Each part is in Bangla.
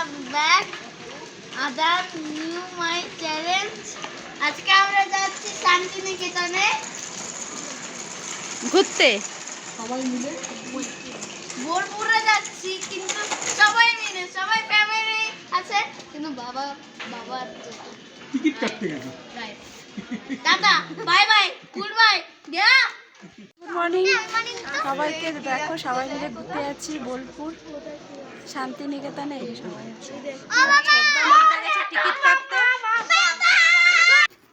Welcome back other new my challenge আজকে আমরা যাচ্ছি শান্তিনিকেতনে। ঘুরতে? সবাই মিলে? বোলপুরে যাচ্ছি কিন্তু সবাই মিলে সবাই ফ্যামিলি আছে। কিন্তু বাবা বাবা টিকিট কাটতে গেছে। Tata bye bye good bye Gaya good morning সবাইকে দেখো সবাই মিলে ঘুরতে যাচ্ছি বোলপুর। শান্তিনিকেতনে এই যে সবাই আছে টিকিট কাটতে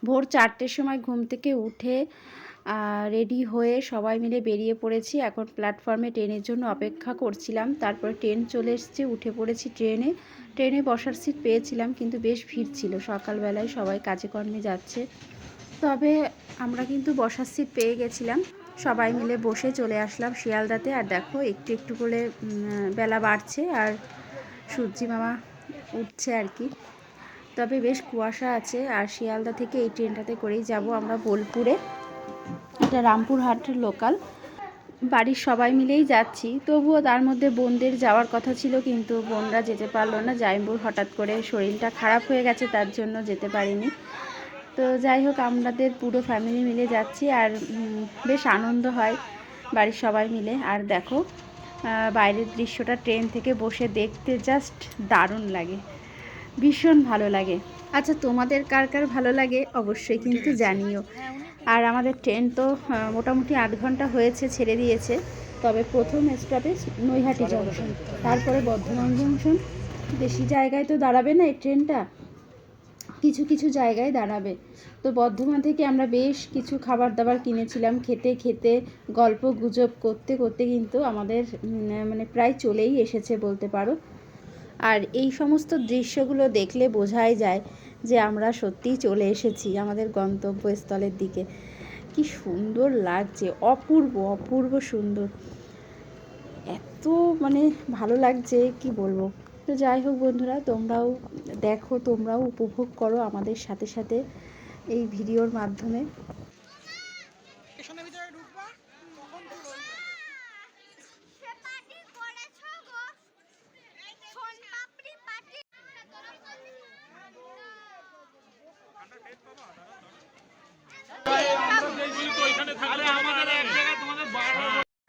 ভোর চারটের সময় ঘুম থেকে উঠে রেডি হয়ে সবাই মিলে বেরিয়ে পড়েছি। এখন প্ল্যাটফর্মে ট্রেনের জন্য অপেক্ষা করছিলাম। তারপরে ট্রেন চলে এসেছে, উঠে পড়েছি ট্রেনে ট্রেনে বসার সিট পেয়েছিলাম, কিন্তু বেশ ভিড় ছিল। সকালবেলায় সবাই কাজে কর্মে যাচ্ছে। তবে আমরা কিন্তু বসার সিট পেয়ে গেছিলাম। সবাই মিলে বসে চলে আসলাম শিয়ালদাতে। আর দেখো, একটু একটু করে বেলা বাড়ছে আর সূর্যি মামা উঠছে আর কি। তবে বেশ কুয়াশা আছে আর শিয়ালদা থেকে এই ট্রেনটাতে করেই যাব আমরা বোলপুরে। এটা রামপুরহাটের লোকাল। বাড়ির সবাই মিলেই যাচ্ছি। তবুও তার মধ্যে বোনদের যাওয়ার কথা ছিল, কিন্তু বোনরা যেতে পারল না। জাইম্বুর হঠাৎ করে শরীরটা খারাপ হয়ে গেছে, তার জন্য যেতে পারিনি। তো যাই হোক আমাদের পুরো ফ্যামিলি মিলে যাচ্ছি আর বেশ আনন্দ হয় বাড়ির সবাই মিলে। আর দেখো বাইরের দৃশ্যটা ট্রেন থেকে বসে দেখতে জাস্ট দারুণ লাগে। ভীষণ ভালো লাগে। আচ্ছা তোমাদের কার কার ভালো লাগে? অবশ্যই কিন্তু জানিও। আর আমাদের ট্রেন তো মোটামুটি আধ ঘণ্টা হয়েছে ছেড়ে দিয়েছে। তবে প্রথম স্টপেজ নৈহাটি জংশন তারপরে বর্ধমান জংশন বেশি জায়গায় তো দাঁড়াবে না এই ট্রেনটা কিছু কিছু জায়গায় দাঁড়াবে। তো বর্ধমান থেকে আমরা বেশ কিছু খাবার দাবার কিনেছিলাম। খেতে খেতে গল্প গুজব করতে করতে কিন্তু আমাদের মানে প্রায় চলেই এসেছে বলতে পারো। আর এই সমস্ত দৃশ্যগুলো দেখলে বোঝাই যায় যে আমরা সত্যিই চলে এসেছি আমাদের গন্তব্যস্থলের দিকে। কি সুন্দর লাগছে, অপূর্ব অপূর্ব সুন্দর। এত মানে ভালো লাগছে, কি বলব? তো যাই হোক বন্ধুরা তোমরাও দেখো তোমরাও উপভোগ করো আমাদের সাথে সাথে এই ভিডিওর মাধ্যমে।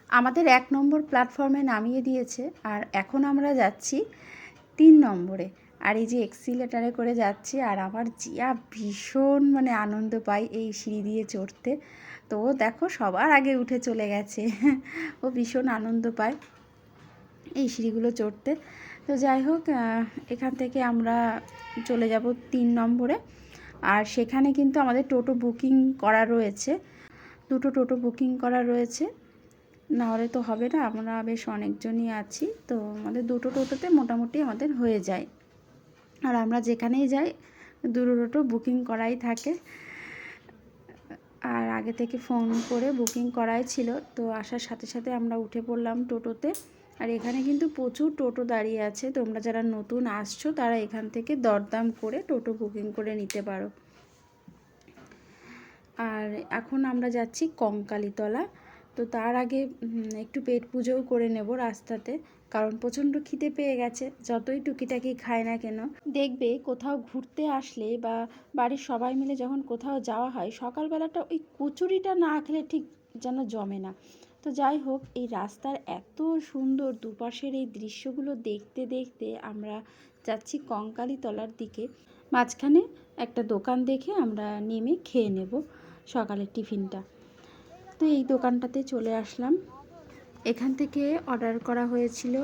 আমাদের এক নম্বর প্ল্যাটফর্মে নামিয়ে দিয়েছে আর এখন আমরা যাচ্ছি তিন নম্বরে। আর এই যে এক্সিলেটারে করে যাচ্ছি, আর আমার জিয়া ভীষণ মানে আনন্দ পাই এই সিঁড়ি দিয়ে চড়তে। তো দেখো সবার আগে উঠে চলে গেছে। ও ভীষণ আনন্দ পায় এই সিঁড়িগুলো চড়তে। তো যাই হোক এখান থেকে আমরা চলে যাব তিন নম্বরে। আর সেখানে কিন্তু আমাদের টোটো বুকিং করা রয়েছে। দুটো টোটো বুকিং করা রয়েছে। না হলে তো হবে না, আমরা বেশ অনেকজনই আছি। তো আমাদের দুটো টোটোতে মোটামুটি আমাদের হয়ে যায়। আর আমরা যেখানেই যাই, দুটো টোটো বুকিং করাই থাকে। আর আগে থেকে ফোন করে বুকিং করাই ছিল, তো আসার সাথে সাথে আমরা উঠে পড়লাম টোটোতে। আর এখানে কিন্তু প্রচুর টোটো দাঁড়িয়ে আছে, তোমরা যারা নতুন আসছো, তারা এখান থেকে দরদাম করে টোটো বুকিং করে নিতে পারো। আর এখন আমরা যাচ্ছি কঙ্কালীতলা। তো তার আগে একটু পেট পুজোও করে নেব রাস্তাতে, কারণ প্রচণ্ড খিদে পেয়ে গেছে, যতই টুকিটাকি খায় না কেন। দেখবে কোথাও ঘুরতে আসলে বা বাড়ির সবাই মিলে যখন কোথাও যাওয়া হয়, সকালবেলাটা ওই কচুরিটা না খেলে ঠিক যেন জমে না। তো যাই হোক, এই রাস্তার এত সুন্দর দুপাশের এই দৃশ্যগুলো দেখতে দেখতে আমরা যাচ্ছি কঙ্কালীতলার দিকে। মাঝখানে একটা দোকান দেখে আমরা নেমে খেয়ে নেব সকালের টিফিনটা। তো এই দোকানটাতে চলে আসলাম। এখান থেকে অর্ডার করা হয়েছিল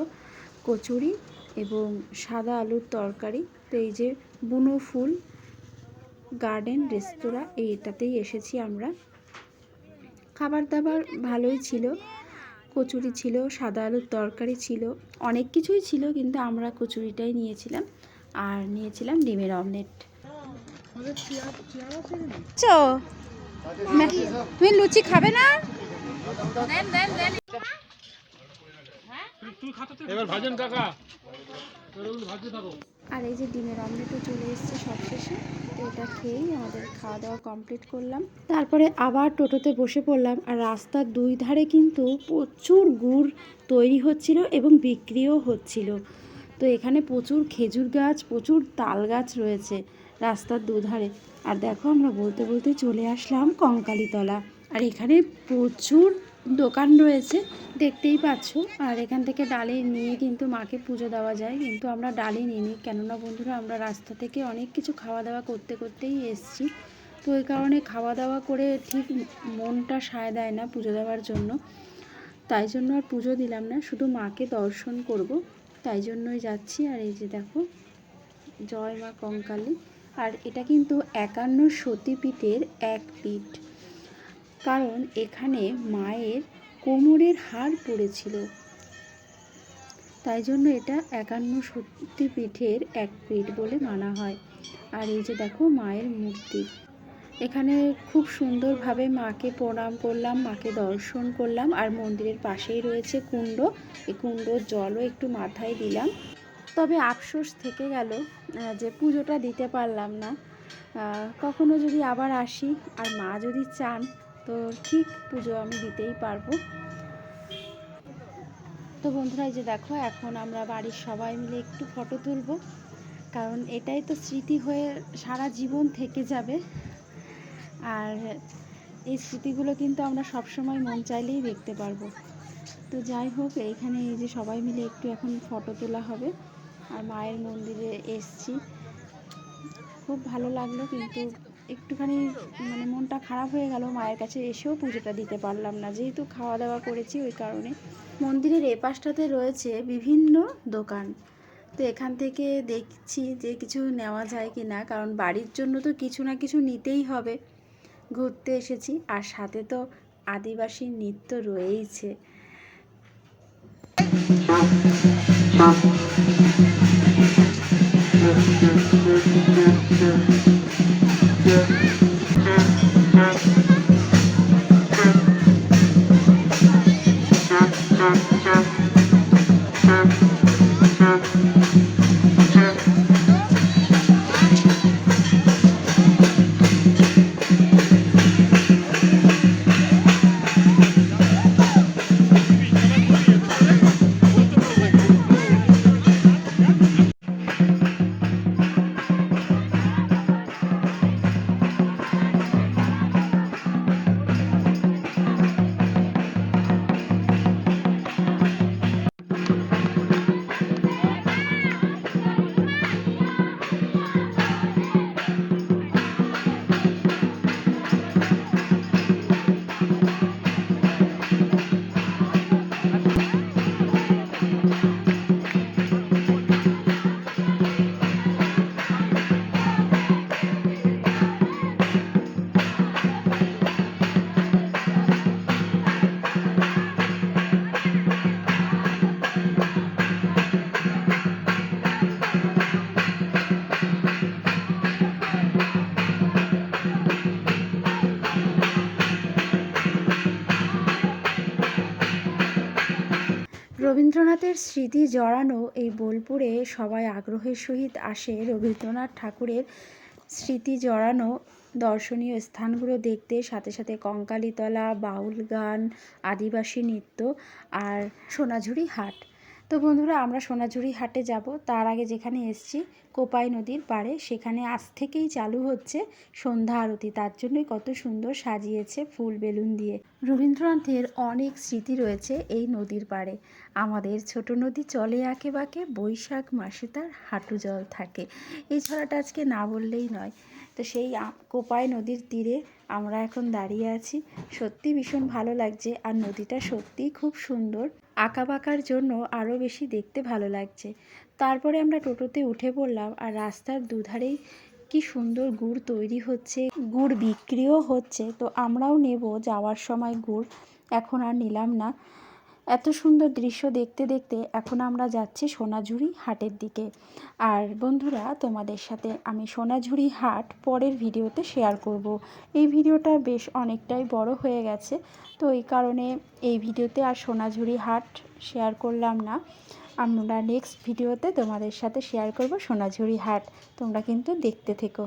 কচুরি এবং সাদা আলুর তরকারি। তো এই যে বুনো ফুল গার্ডেন রেস্তোরাঁ এইটাতেই এসেছি আমরা। খাবার দাবার ভালোই ছিল কচুরি ছিল সাদা আলুর তরকারি ছিল অনেক কিছুই ছিল কিন্তু আমরা কচুরিটাই নিয়েছিলাম আর নিয়েছিলাম ডিমের অমলেট? চো। তুমি লুচি খাবে না এবার ভাজেন কাকা এবার ভাজতে থাকো আর এই যে ডিমের অমলেটও চলে এসছে সবশেষে তো এটা খেয়েই আমাদের খাওয়া দাওয়া কমপ্লিট করলাম। তারপরে আবার টোটোতে বসে পড়লাম আর রাস্তার দুই ধারে কিন্তু প্রচুর গুড় তৈরি হচ্ছিল এবং বিক্রিও হচ্ছিল। তো এখানে প্রচুর খেজুর গাছ প্রচুর তাল গাছ রয়েছে রাস্তার দুধারে। আর দেখো আমরা বলতে বলতে চলে আসলাম কঙ্কালীতলা। আর এখানে প্রচুর দোকান রয়েছে, দেখতেই পাচ্ছ। আর এখান থেকে ডালি নিয়ে কিন্তু মাকে পুজো দেওয়া যায়, কিন্তু আমরা ডালি নিইনি। কেননা বন্ধুরা, আমরা রাস্তা থেকে অনেক কিছু খাওয়া দাওয়া করতে করতেই এসছি। তো ওই কারণে খাওয়া দাওয়া করে ঠিক মনটা সায় দেয় না পুজো দেওয়ার জন্য। তাই জন্য আর পুজো দিলাম না, শুধু মাকে দর্শন করব। তাই জন্যই যাচ্ছি। আর এই যে দেখো, জয় মা কঙ্কালী। আর এটা কিন্তু একান্ন সতীপীঠের এক পীঠ। কারণ এখানে মায়ের কোমরের হার পড়েছিল। তাই জন্য এটা একান্ন সতীপীঠের এক পীঠ বলে মানা হয়। আর এই যে দেখো মায়ের মূর্তি। এখানে খুব সুন্দরভাবে মাকে প্রণাম করলাম, মাকে দর্শন করলাম, আর মন্দিরের পাশেই রয়েছে কুণ্ড। এই কুণ্ডর জলও একটু মাথায় দিলাম। তবে আফসোস থেকে গেল যে পুজোটা দিতে পারলাম না। কখনো যদি আবার আসি আর মা যদি চান, তো ঠিক পুজো আমি দিতেই পারব। তো বন্ধুরা যে দেখো, এখন আমরা বাড়ির সবাই মিলে একটু ফটো তুলবো, কারণ এটাই তো স্মৃতি হয়ে সারা জীবন থেকে যাবে। আর এই স্মৃতিগুলো কিন্তু আমরা সবসময় মন চাইলেই দেখতে পারব। তো যাই হোক, এইখানে এই যে সবাই মিলে একটু এখন ফটো তোলা হবে। আর মায়ের মন্দিরে এসছি। খুব ভালো লাগল কিন্তু একটুখানি মানে মনটা খারাপ হয়ে গেল। মায়ের কাছে এসেও পুজোটা দিতে পারলাম না। যেহেতু খাওয়া দাওয়া করেছি ওই কারণে। মন্দিরের এপাশটাতে রয়েছে বিভিন্ন দোকান। তো এখান থেকে দেখছি যে কিছু নেওয়া যায় কি না কারণ বাড়ির জন্য তো কিছু না কিছু নিতেই হবে। ঘুরতে এসেছি। আর সাথে তো আদিবাসী নৃত্য রয়েইছে। Yeah. রবীন্দ্রনাথের স্মৃতি জড়ানো এই বোলপুরে সবাই আগ্রহের সহিত আসে। রবীন্দ্রনাথ ঠাকুরের স্মৃতি জড়ানো দর্শনীয় স্থানগুলো দেখতে, সাথে সাথে কঙ্কালীতলা, বাউল গান, আদিবাসী নৃত্য আর সোনাঝুরি হাট। তো বন্ধুরা, আমরা সোনাঝুরি হাটে যাব। তার আগে যেখানে এসছি, কোপাই নদীর পাড়ে, সেখানে আজ থেকেই চালু হচ্ছে সন্ধ্যা আরতি। তার জন্যই কত সুন্দর সাজিয়েছে ফুল বেলুন দিয়ে। রবীন্দ্রনাথের অনেক স্মৃতি রয়েছে এই নদীর পাড়ে। আমাদের ছোট নদী চলে আঁকে বাঁকে, বৈশাখ মাসে তার হাঁটু জল থাকে। এই ছড়াটা আজকে না বললেই নয়। তো সেই কোপাই নদীর তীরে আমরা এখন দাঁড়িয়ে আছি। সত্যি ভীষণ ভালো লাগছে। আর নদীটা সত্যিই খুব সুন্দর। আঁকা বাঁকার জন্য আরও বেশি দেখতে ভালো লাগছে। তারপরে আমরা টোটোতে উঠে পড়লাম আর রাস্তার দুধারেই কি সুন্দর গুড় তৈরি হচ্ছে, গুড় বিক্রিও হচ্ছে। তো আমরাও নেব যাওয়ার সময় গুড়। এখন আর নিলাম না। এত সুন্দর দৃশ্য দেখতে দেখতে এখন আমরা যাচ্ছি সোনাঝুরি হাটের দিকে। আর বন্ধুরা, তোমাদের সাথে আমি সোনাঝুরি হাট পরের ভিডিওতে শেয়ার করব। এই ভিডিওটা বেশ অনেকটাই বড় হয়ে গেছে, তো এই কারণে এই ভিডিওতে আর সোনাঝুরি হাট শেয়ার করলাম না। আমরা নেক্সট ভিডিওতে তোমাদের সাথে শেয়ার করব সোনাঝুরি হাট। তোমরা কিন্তু দেখতে থেকো।